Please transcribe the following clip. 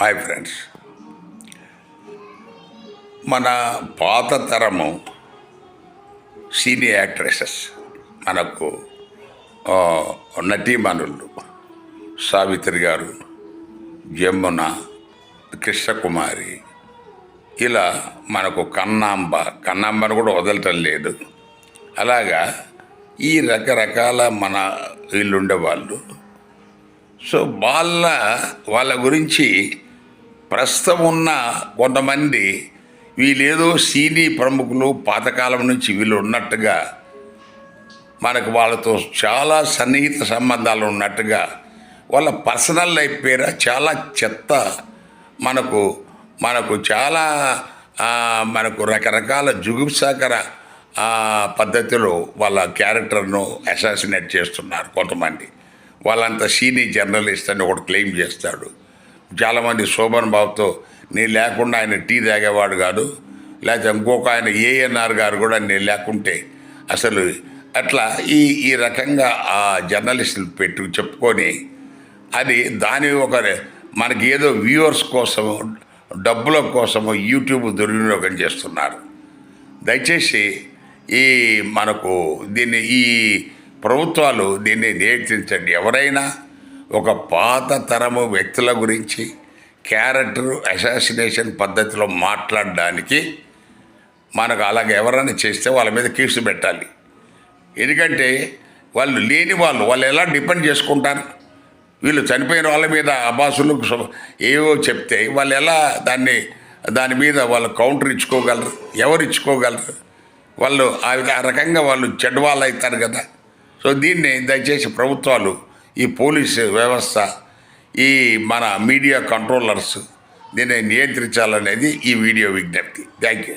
Hi friends. మన పాత తరము సీనియర్ యాక్ట్రెసెస్ మనకు నటీమణులు సావిత్రి గారు జమున కృష్ణకుమారి ఇలా మనకు కన్నాంబ కన్నాంబను కూడా వదలటం లేదు. అలాగా ఈ రకరకాల మన వీళ్ళు ఉండేవాళ్ళు సో వాళ్ళ వాళ్ళ గురించి ప్రస్తుతం ఉన్న కొంతమంది వీళ్ళేదో సీనీ ప్రముఖులు పాతకాలం నుంచి వీళ్ళు ఉన్నట్టుగా మనకు వాళ్ళతో చాలా సన్నిహిత సంబంధాలు ఉన్నట్టుగా వాళ్ళ పర్సనల్ లైఫ్ పేర చాలా చెత్త మనకు మనకు చాలా మనకు రకరకాల జుగుప్సాకర పద్ధతిలో వాళ్ళ క్యారెక్టర్ను అసాసినేట్ చేస్తున్నారు కొంతమంది. వాళ్ళంతా సీనియర్ జర్నలిస్ట్ అని ఒకటి క్లెయిమ్ చేస్తాడు. చాలామంది శోభన్ బాబుతో నేను లేకుండా ఆయన టీ తాగేవాడు కాదు లేకపోతే ఇంకొక ఆయన ఏఎన్ఆర్ గారు కూడా నేను లేకుంటే అసలు అట్లా ఈ ఈ రకంగా ఆ జర్నలిస్టులు పెట్టు చెప్పుకొని అది దాని ఒక మనకి ఏదో వ్యూవర్స్ కోసము డబ్బుల కోసము యూట్యూబ్ దుర్వినియోగం చేస్తున్నారు. దయచేసి ఈ మనకు దీన్ని ఈ ప్రభుత్వాలు దీన్ని నియంత్రించండి. ఎవరైనా ఒక పాత తరము వ్యక్తుల గురించి క్యారెక్టర్ అసాసినేషన్ పద్ధతిలో మాట్లాడడానికి మనకు అలాగే ఎవరైనా చేస్తే వాళ్ళ మీద కేసు పెట్టాలి. ఎందుకంటే వాళ్ళు లేని వాళ్ళు వాళ్ళు ఎలా డిపెండ్ చేసుకుంటారు? వీళ్ళు చనిపోయిన వాళ్ళ మీద అబాసులు ఏవో చెప్తే వాళ్ళు ఎలా దాన్ని దాని మీద వాళ్ళు కౌంటర్ ఇచ్చుకోగలరు? ఎవరు ఇచ్చుకోగలరు? వాళ్ళు ఆ విధ- ఆ రకంగా వాళ్ళు చెడ్డవాళ్ళు అవుతారు కదా. సో దీన్ని దయచేసి ప్రభుత్వాలు ఈ పోలీసు వ్యవస్థ ఈ మన మీడియా కంట్రోలర్స్ దీన్ని నియంత్రించాలనేది ఈ వీడియో విజ్ఞప్తి. Thank you.